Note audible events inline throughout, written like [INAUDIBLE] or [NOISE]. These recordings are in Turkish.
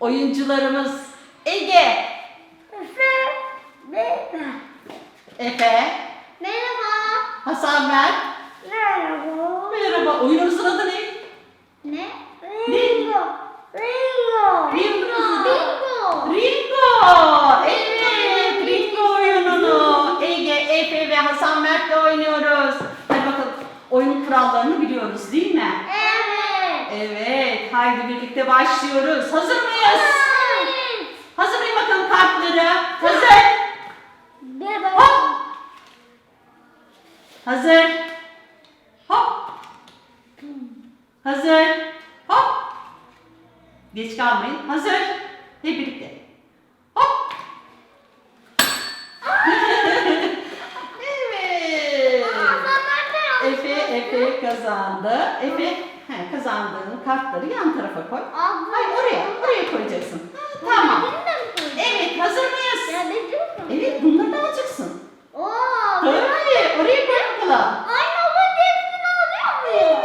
Oyuncularımız Ege, Efe. Ve. Efe, Merhaba. Hasan Mert. Merhaba. Merhaba. Oyunumuzun adı ne? Ne? Ne? Ringo. Ringo. Ringo. Ringo. Ringo. Evet, Ringo oyununu Ege, Efe ve Hasan Mert'le oynuyoruz. Hadi bakalım. Oyun kurallarını biliyoruz değil mi? Evet. Evet, haydi birlikte başlıyoruz. Hazır mıyız? Evet. Hazırlayın bakalım kartları. Hazır. Hop. Hazır. Hop. Hazır. Hop. Geç kalmayın. Hazır. Hep birlikte. Hop. evet. Efe, Efe kazandı. Efe he, kazandığın kartları yan tarafa koy. Abla. Hayır oraya, oraya koyacaksın. Tamam. Evet, hazır mıyız? Ya ne diyorsun? Evet, bunları da alacaksın. Oo. Tabii, oraya koy bakalım. Anne o hepsini alıyor muyum?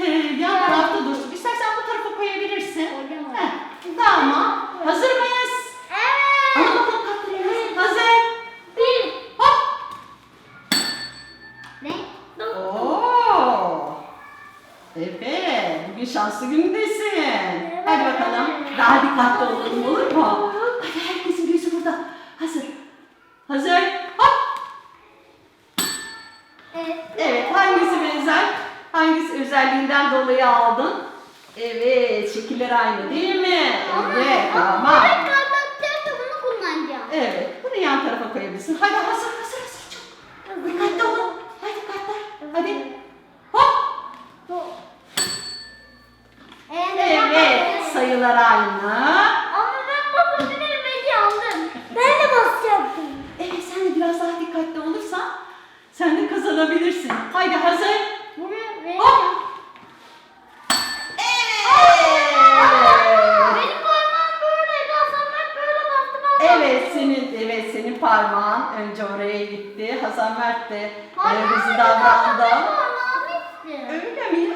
Evet. Yan tarafta dursun. İstersen bu tarafa koyabilirsin. Koyamam. Heh, Tamam. Hazır mıyız? Al Evet. bakalım kartlarımızı. Hazır. Bir. Hop. Ne? Oo. Efe, bugün şanslı günündesin. Hadi bakalım. Daha dikkatli olalım olur mu? Hadi herkesin gözü burada. Hazır. Hazır. Hop. Evet. Evet, hangisi benzer? Hangisi özelliğinden dolayı aldın? Evet, şekiller aynı değil mi? Evet, tamam. Kapattıysa bunu kullanacağım. Evet, bunu yan tarafa koyabilirsin. Hadi hazır, kazanabilirsin. Haydi hazır. Hop. Evet. Parmağım. Hasan senin evet senin parmağın önce oraya gitti. Hasan Mert de e, Hayır, hızlı Hasan davrandı. Parmağım. Öyle mi?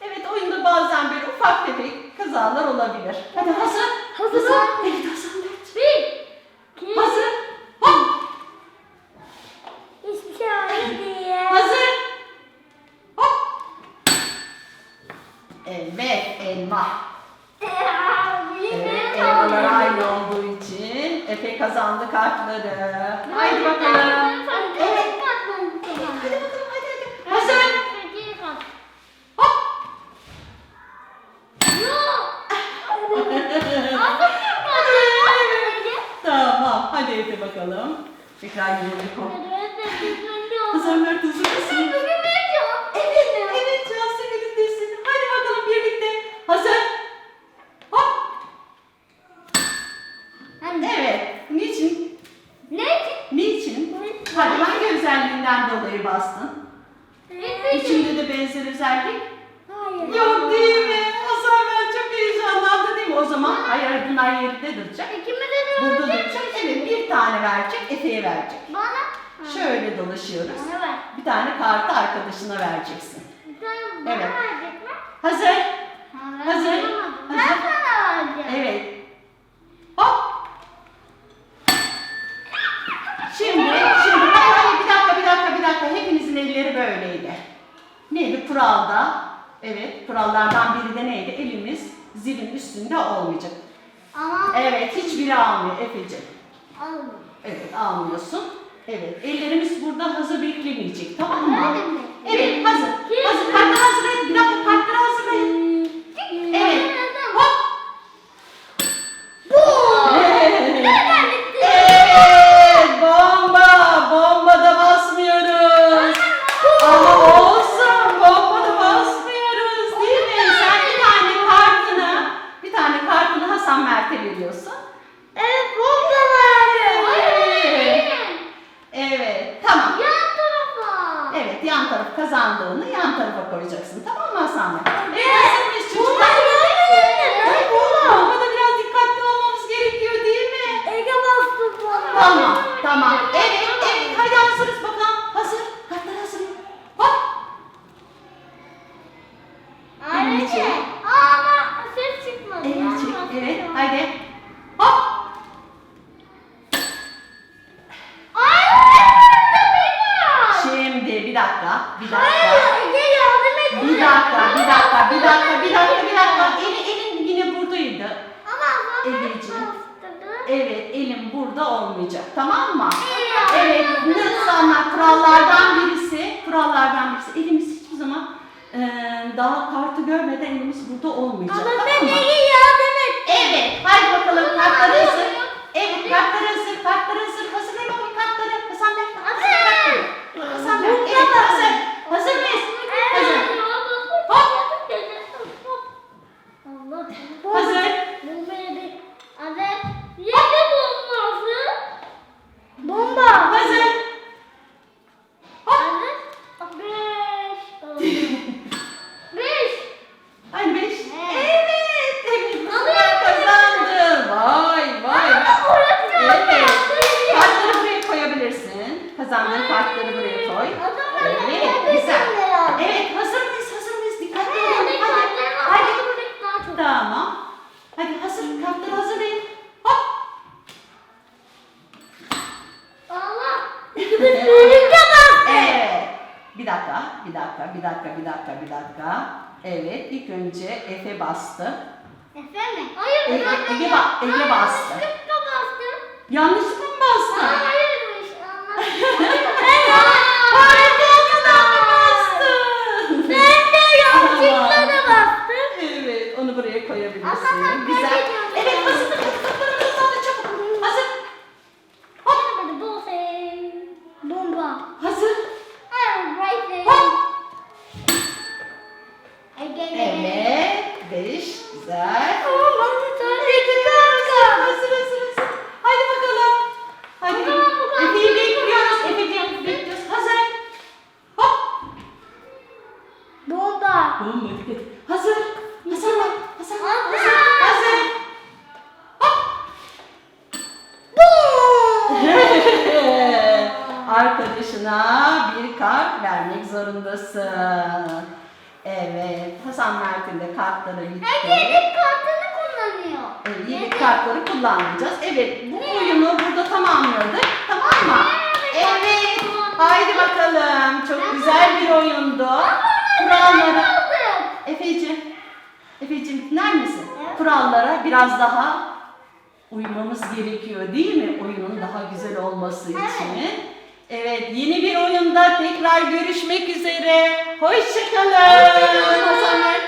Evet oyunda bazen böyle ufak tefek kazalar olabilir. Hadi. Hazır. Hasan. Evet Hasan. Bir. Hazır. Hop. Hiçbir şey olmadı. Hazır. Hop. Evet elma. Evet elmalar aynı olduğu için Efe kazandı kartları. Haydi bakalım. Evet. Hadi bakalım hadi hadi. Hazır. Hop. [LAUGHS] Tamam. Hadi Efe bakalım. Tekrar koy. Hasan mısın? Evet, evet şanslı günündesin. Hadi bakalım birlikte. Hazır. Hop. Evet. Niçin? Niçin? Hadi hangi özelliğinden dolayı bastın? İçinde de benzer özellik yok değil mi? Hasan Mert çok heyecanlandı değil mi? O zaman hayır hayır, bunlar yerinde duracak. Burada duracak. Evet bir tane verecek, Efe'ye verecek. Bana Şöyle dolaşıyoruz. Bana ver. Bir tane kartı arkadaşına vereceksin. Bana Evet. verecek mi? Hazır. Ben Hazır. anlamadım. Ben Hazır. sana vereceğim. Evet. Kuralda. Evet, kurallardan biri de neydi? Elimiz zilin üstünde olmayacak. Ama Evet, hiçbiri almıyor Efe'ciğim. alın. Evet, almıyorsun. Evet, ellerimiz burada hazır beklemeyecek, tamam mı? Öyle mi? Evet, hazır. Hazır, olduğu için. Ama ses çıkmadı. Evet, çık. evet. Hadi. Hop. Şimdi bir dakika, bir dakika. Hayır, yardım et. Bir dakika, bir dakika, bir dakika, bir dakika, bir dakika. Eli, elin yine buradaydı. Ama Eliciğim. Evet, elim burada olmayacak. Tamam mı? Evet, nasıl anlat? Kurallardan birisi, kurallardan birisi. Elimiz hiçbir zaman... Ee, daha kartı görmeden elimiz burada olmayacak. Ama tamam sen mı? Ege yardım et. Evet, haydi bakalım kartları hazır. Evet, kartları hazır, kartları hazır. Hazırlayın bakayım kartları. Hasan Bey, hazır kartları. Hasan Bey, evet hazır. Hazır mıyız? Hazır. Hop. Hazır. Bu beni. Evet. Yedi bombası. Bomba. Hazır. Hop. Evet. Beş. Beş. Ay beş. Evet. Evet, evet. Bu sefer Alıyorum. kazandı. Vay vay. Ama orası Evet. yok. Kartları buraya koyabilirsin. Kazandığın kartları buraya koy. Evet, güzel. Evet, hazır mıyız? Hazır mıyız? Dikkatli olun. Hadi. Hadi. Tamam. Kartları hazırlayın. Hop. [LAUGHS] Evet. Bir dakika, bir dakika, bir dakika, bir dakika, bir dakika. Evet, ilk önce Efe bastı. Hayır, Ege- ben Ege ba- Ege Hayır, bastı. yanlışlıkla Arkadaşına bir kart vermek zorundasın. Evet. Hasan Mert'in de kartları gitti. elin kartını kullanıyor. Evet, yeni kartları kullanacağız. Evet, bu oyunu burada tamamladık. Tamam mı? Evet. Haydi bakalım. Çok güzel bir oyundu. Kurallara. Efeciğim dinler misin? Evet. Kurallara biraz daha uymamız gerekiyor değil mi? Oyunun daha güzel olması için. Evet, yeni bir oyunda tekrar görüşmek üzere. Hoşçakalın. Hoşçakalın.